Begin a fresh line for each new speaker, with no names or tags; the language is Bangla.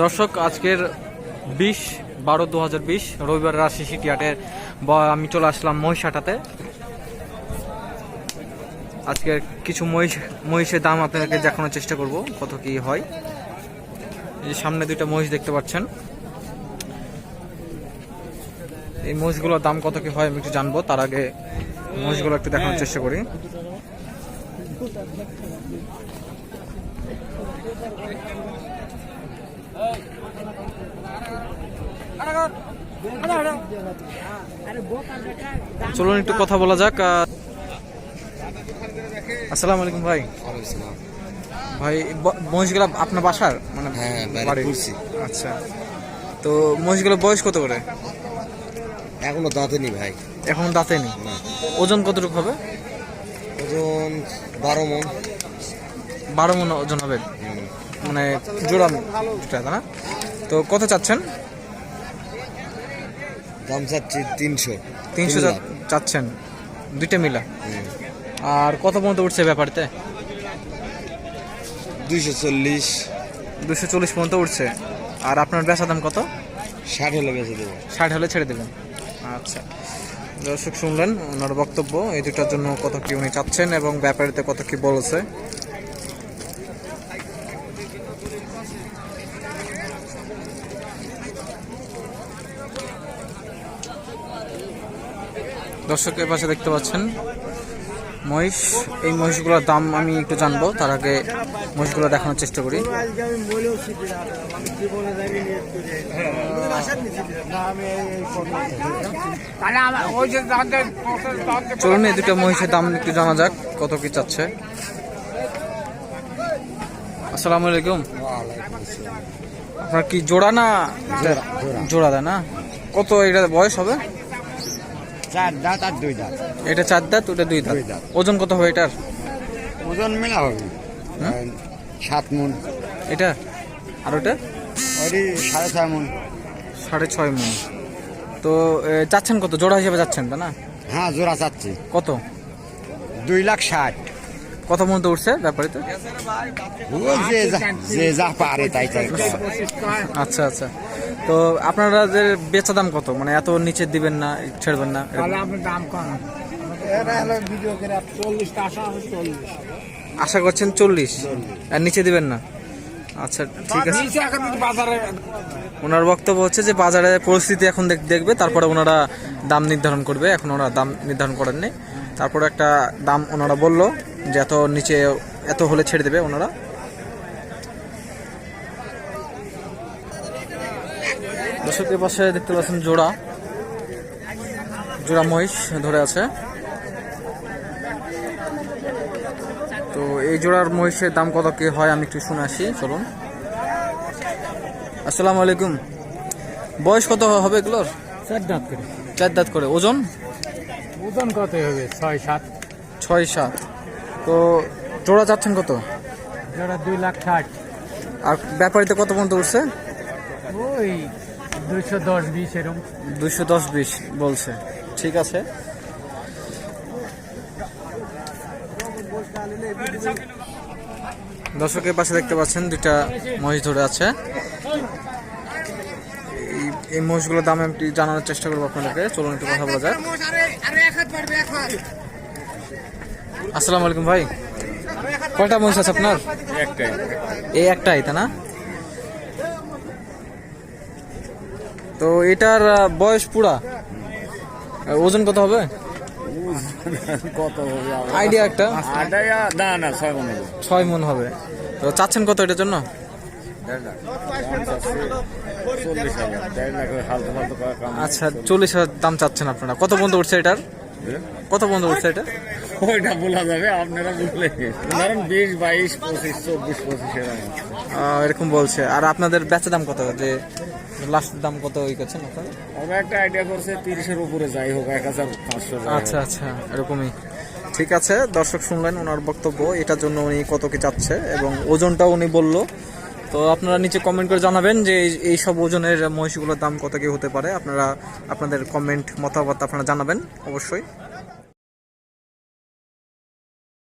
দর্শক, আজকের বিশ বারো দু হাজার বিশ, রবিবার রাশি সিটিহাটের আমি চলে আসলাম মহিষাটাতে। আজকে কিছু মহিষ, মহিষের দাম আপনাদেরকে দেখানোর চেষ্টা করব, কত কি হয়। এই সামনে দুইটা মহিষ দেখতে পাচ্ছেন। এই মহিষগুলোর দাম কত কি হয় আমি একটু জানব, তার আগে মহিষগুলো একটু দেখানোর চেষ্টা করি। চলুন একটু কথা বলা যাক আসসালামু আলাইকুম ভাই। ভাই মহিষগুলো আপনার বাসার? মানে
হ্যাঁ? পুষছি।
আচ্ছা। তো মহিষগুলো বয়স কত করে?
এখনও দাঁতে নি ভাই।
এখন দাঁতে নেই ওজন কতটুকু হবে?
ওজন বারো মন।
বারো মন ওজন হবে। মানে জোড়া দুটা, না? তো কত চাচ্ছেন?
দাম চাচ্ছি তিনশো।
তিনশো চাচ্ছেন। দুইটা মিলা। আর কত পর্যন্ত উঠছে ব্যাপারতে?
দুইশো চল্লিশ।
দুশো চল্লিশ পর্যন্ত উঠছে। আর আপনার বেচা দাম কত?
ষাট হলে বেঁচে দেবো।
ষাট হলে ছেড়ে দেবেন আচ্ছা। দর্শক শুনলেন ওনার বক্তব্য এই দুটার জন্য কত কি উনি চাচ্ছেন এবং ব্যাপারীতে কত কি বলেছে। দর্শক এর পাশে দেখতে পাচ্ছেন মহিষ। এই মহিষগুলোর দাম আমি একটু জানব, তার আগে মহিষগুলো দেখানোর চেষ্টা করি। চলুন, এই দুটো মহিষের দাম একটু জানা যাক, কত কি চাচ্ছে। আসসালামু আলাইকুম। আপনার কি জোড়া না জোড়া দেয় না কত এটা বয়স হবে?
চার দাঁত আর দুই দাঁত।
এটা চার দাঁত ওটা দুই দাঁত। ওজন কত হবে এটার?
ওজন মেলা হবে। সাত মন।
এটা? আর ওটা?
ওই সাড়ে ছয় মন।
সাড়ে ছয় মন। তো চাচ্ছেন কত? জোড়া হিসেবে যাচ্ছেন তা না?
হ্যাঁ জোড়া চাচ্ছি।
কত?
দুই লাখ ষাট।
কত পর্যন্ত উঠছে ব্যাপারিতে
তো? যে যা- পারে তাই চাই
আচ্ছা আচ্ছা। তো আপনারা যে বেচা দাম কত? মানে এত নিচে দিবেন না ছেড়বেন না
দাম কম।
আশা করছেন চল্লিশ? আর নিচে দিবেন না? আচ্ছা ঠিক আছে। ওনার বক্তব্য হচ্ছে যে বাজারে পরিস্থিতি এখন দেখ- দেখবে তারপরে ওনারা দাম নির্ধারণ করবে। এখন ওনারা দাম নির্ধারণ করেননি। তারপরে একটা দাম ওনারা বলল যে এত নিচে এত হলে ছেড়ে দেবে ওনারা। দর্শকের পাশে দেখতে পাচ্ছেন জোড়া। জোড়া মহিষ ধরে আছে। তো এই জোড়ার মহিষের দাম কত কি হয় আমি একটু শুনে আসি চলুন। আসসালামু আলাইকুম। বয়স কত হবে এগুলোর?
চার দাঁত করে।
চার দাঁত করে ওজন?
ওজন কত হবে? ছয় সাত।
ছয় সাত। তো জোড়া যাচ্ছেন কত
জোড়া দুই লাখ ষাট
আর ব্যাপারিতে কত পর্যন্ত উঠছে
ওই দুইশো দশ বিশ এরকম
দুইশো দশ বিশ বলছে ঠিক আছে দর্শকের পাশে দেখতে পাচ্ছেন দুইটা মহিষ ধরে আছে এই- এই মহিষগুলোর দাম আমি জানানোর চেষ্টা করব আপনাদেরকে চলুন একটু কথা বলা যায় আসসালামু আলাইকুম ভাই। কয়টা মহিষ আছে আপনার?
একটাই।
এই একটাই তা না? তো এটার বয়স পুরা? ওজন কত হবে?
কত
আইডিয়া একটা?
না না ছয় মন
ছয় মন হবে। তো চাচ্ছেন কত এটার জন্য? আচ্ছা চল্লিশ হাজার দাম চাচ্ছেন আপনারা। কত পর্যন্ত উঠছে এটার? কত পর্যন্ত উঠছে এটা?
ওইটা বলা যাবে আপনারা বললে ধরেন বিশ বাইশ পঁচিশ চব্বিশ পঁচিশ এরকম।
বলছে। আর আপনাদের বেচা দাম কত? যে লাস্ট দাম কত ওই করছেন আপনারা?
আমরা একটা আইডিয়া করছে তিরিশের উপরে যাই হোক এক হাজার পাঁচশো
আচ্ছা আচ্ছা এরকমই। ঠিক আছে দর্শক শুনলেন ওনার বক্তব্য। এটার জন্য উনি কত কি চাচ্ছে এবং ওজনটাও উনি বলল। তো আপনারা নিচে কমেন্ট করে জানাবেন যে এই সব ওজনের মহিষগুলোর দাম কত কি হতে পারে। আপনারা আপনাদের কমেন্ট মতামত আপনারা জানাবেন অবশ্যই।